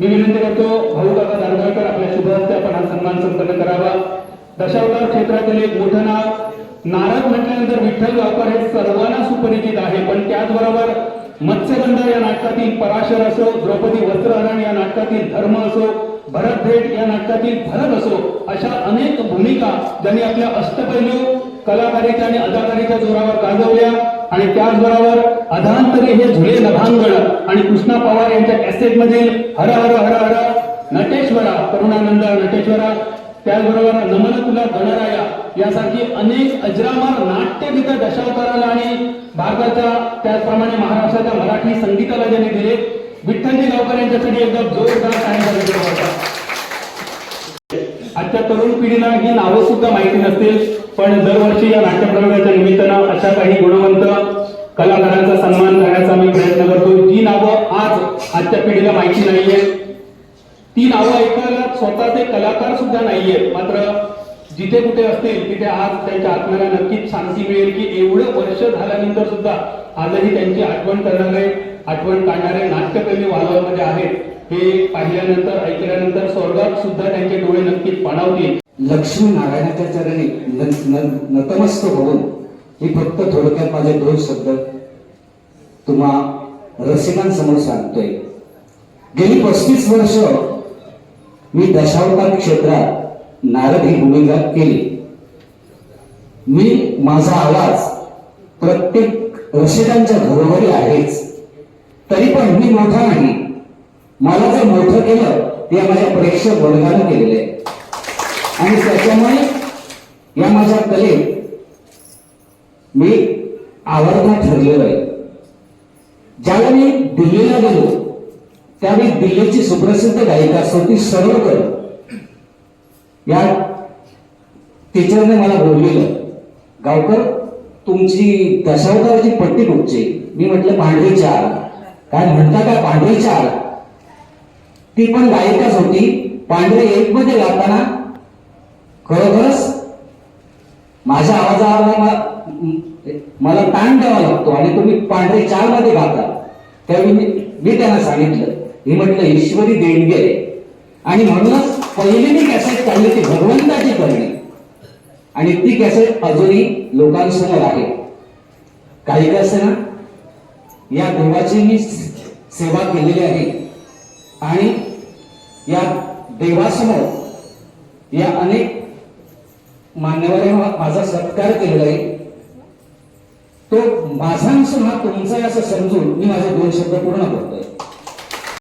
मी विनंती करतो भाऊ काका दारगाळकर आपल्या शुभ आपण हा सन्मान संपन्न करावा. दशावतार क्षेत्रातील एक मोठं नाव नारद म्हटल्यानंतर विठ्ठल गावकर हे सर्वांना सुपरिचित आहे. पण त्याचबरोबर मत्स्यगंधा या नाटकातील पराशर असो द्रौपदी वस्त्रहरण या नाटकातील धर्म असो भरत भेट या नाटकातील भरत असो अशा अनेक भूमिका ज्यांनी आपल्या अष्टपैलू कलाकारीच्या आणि अदाकारीच्या जोरावर गाजवल्या. आणि त्याचबरोबर अधांतरी हे झुले लभांगण आणि कृष्णा पवार यांच्या कॅसेट मधील हर हर हर हर नटेश्वरा करुणानंद नटेश्वरा त्याचबरोबर नमन तुला गणराया यासारखी अनेक अजरामर नाट्यगीतं दशावताराला आणि भारताच्या त्याचप्रमाणे महाराष्ट्राच्या मराठी संगीताला ज्यांनी दिले विठ्ठलजी गावकर यांच्यासाठी एकदम जोरदार आजच्या तरुण पिढीला ही नावं सुद्धा माहिती नसतील पण दरवर्षी या नाट्यप्रयोगाच्या निमित्तानं अशा काही गुणवंत कलाकारांचा आजच्या माहिती नाहीये. ती नावं ऐकायला स्वतःचे कलाकार सुद्धा नाहीये. मात्र जिथे कुठे असतील तिथे आज त्यांच्या आत्म्याला नक्कीच शांती मिळेल की एवढं वर्ष झाल्यानंतर सुद्धा आजही त्यांची आठवण करणारे आठवण काढणारे नाट्यप्रेमी वालवामध्ये आहेत. हे पाहिल्यानंतर ऐकल्यानंतर स्वर्गात सुद्धा त्यांचे डोळे नक्कीच पाणावतील. लक्ष्मी नारायणाच्या चरणी नतमस्त होऊन मी फक्त थोडक्यात माझे दोन शब्द तुम्हा रसिकांसमोर सांगतोय. गेली पस्तीस वर्ष मी दशावतार क्षेत्रात नारद ही भूमिका केली. मी माझा आवाज प्रत्येक रसिकांच्या घरोघरी आहेच. तरी पण मी मोठा नाही. मला जे मोठं केलं ते माझ्या प्रेक्षक वर्गानं केलेलं आहे. आणि त्याच्यामुळे या माझ्या कलेत मी आवडता ठरलेलो आहे. ज्यावेळी मी दिल्लीला गेलो त्यावेळी दिल्लीची सुप्रसिद्ध गायिका सोती सरोडकर. या टीचरने मला बोललेलं गावकर तुमची दशावताराची पट्टी कुठची मी म्हटलं पांढरी चार काय म्हणता काय पांढरी चार ती पण गायिकाच होती. पांढरे एक मध्ये गाताना खरोखरच माझ्या आवाजाला मला ताण द्यावा लागतो आणि तुम्ही पांढरे चारमध्ये गाता. त्यावेळी मी मी त्यांना सांगितलं मी म्हटलं ईश्वरी देणगी. आहे आणि म्हणूनच पहिली मी कॅसेट काढली ती भगवंताची करणे आणि ती कॅसेट अजूनही लोकांसमोर आहे. काही का ना या देवाची मी सेवा केलेली आहे. आणि या देवासमोर या अनेक मान्यवरांनी माझा सत्कार केलेला आहे. तो माझा नसून हा तुमचा असं समजून मी माझे दोन शब्द पूर्ण करतोय.